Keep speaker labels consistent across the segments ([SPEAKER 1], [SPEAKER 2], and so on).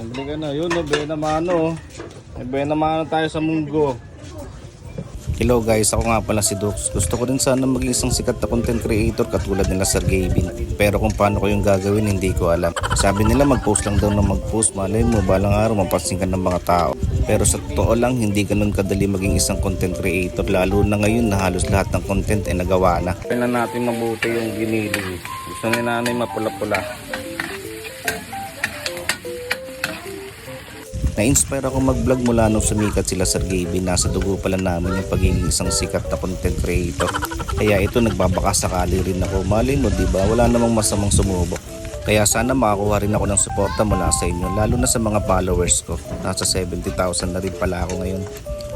[SPEAKER 1] Bili ka na. Yun, no, Benamano. May Benamano tayo sa munggo. Hello guys, ako nga pala si Dux. Gusto ko rin sana maging isang sikat na content creator katulad nila Sir Gavin. Pero kung paano ko yung gagawin, hindi ko alam. Sabi nila mag-post lang daw na mag-post. Malay mo, balang araw mapansin ka ng mga tao. Pero sa totoo lang, hindi ganun kadali maging isang content creator. Lalo na ngayon na halos lahat ng content ay nagawa na. Tingnan natin mabuti yung giniling. Gusto ni nanay mapula-pula. Na-inspire ako mag-vlog mula nung sumikat sila Sir Gaby. Nasa dugo pala namin yung pagiging isang sikat na content creator. Kaya ito nagbabaka sakali rin ako. Malay mo, di ba? Wala namang masamang sumubok. Kaya sana makakuha rin ako ng suporta mula sa inyo, lalo na sa mga followers ko. Nasa 70,000 na rin pala ako ngayon.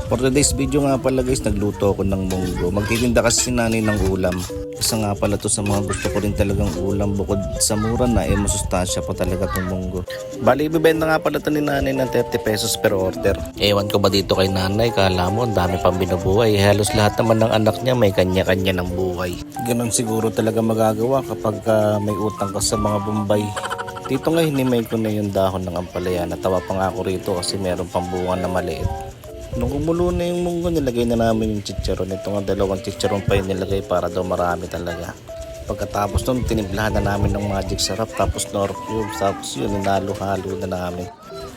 [SPEAKER 1] For today's video nga pala guys, nagluto ako ng munggo. Magtitinda kasi si nanay ng ulam. Isa nga pala to sa mga gusto ko rin talagang ulam bukod sa mura na eh masustansya pa talaga tong munggo. Bali, ibibenta nga pala to ni nanay ng 30 pesos per order. Ewan ko ba dito kay nanay, kala mo ang dami pang binubuhay. Halos lahat naman ng anak niya may kanya-kanya ng buhay. Ganon siguro talaga magagawa kapag ah, may utang ka sa mga Bombay. Dito nga hinimay ko na yung dahon ng ampalaya. Natawa pa nga ako rito kasi meron pang bunga na maliit. Nung kumulo na yung munggo, nilagay na namin yung chicharon. Ito nga dalawang chicharon pa yung nilagay para daw marami talaga. Pagkatapos nun, tinimplahan na namin ng magic sarap, tapos nor cubes, tapos yun, ninalo-halo na namin.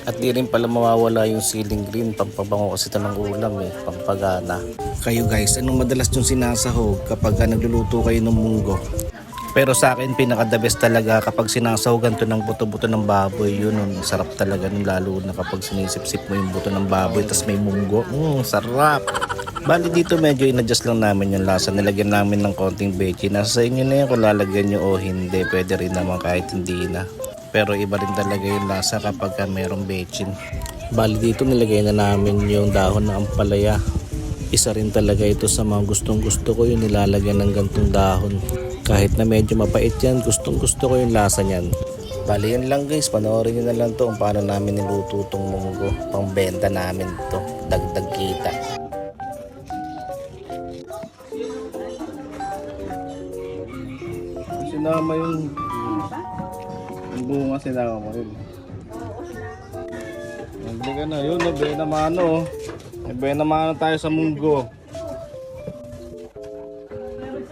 [SPEAKER 1] At di rin pala mawawala yung ceiling green, pampabango kasi ito ng ulam eh, pampagana. Kayo guys, anong madalas yung sinasahog kapag nagluluto kayo ng munggo? Pero sa akin, pinaka the best talaga kapag sinasahugan to ng buto-buto ng baboy. Yun, ang sarap talaga nun, lalo na kapag sinisip-sip mo yung buto ng baboy, tas may munggo. Mm, sarap! Bali dito medyo inadjust lang namin yung lasa. Nilagyan namin ng konting veggie. Nasa sa inyo na yan kung lalagyan nyo o hindi. Pwede rin naman kahit hindi na. Pero iba rin talaga yung lasa kapag ka merong bechin. Bali dito nilagay na namin yung dahon ng ampalaya. Isa rin talaga ito sa mga gustong gusto ko yung nilalagyan ng gantong dahon. Kahit na medyo mapait yan, gustong gusto ko yung lasa niyan. Bali yan lang guys, panoorin nyo na lang to kung paano namin niluto tong munggo. Pangbenta namin to, dagdag kita. Sinama yung yung bunga sinama rin. Hindi ka na yun, nabe naman ano. Nabe naman tayo sa munggo.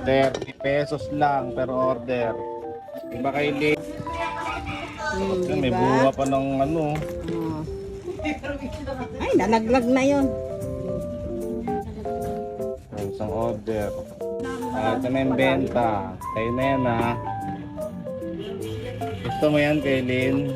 [SPEAKER 1] 30 pesos lang per order. Iba kay Lee. Yan, may bunga pa ng ano.
[SPEAKER 2] Oh. Ay, nalaglag na yun.
[SPEAKER 1] Ang isang order. Ah, ito na yung benta. Tayo na yan ha. Gusto mo yan, Kaylin?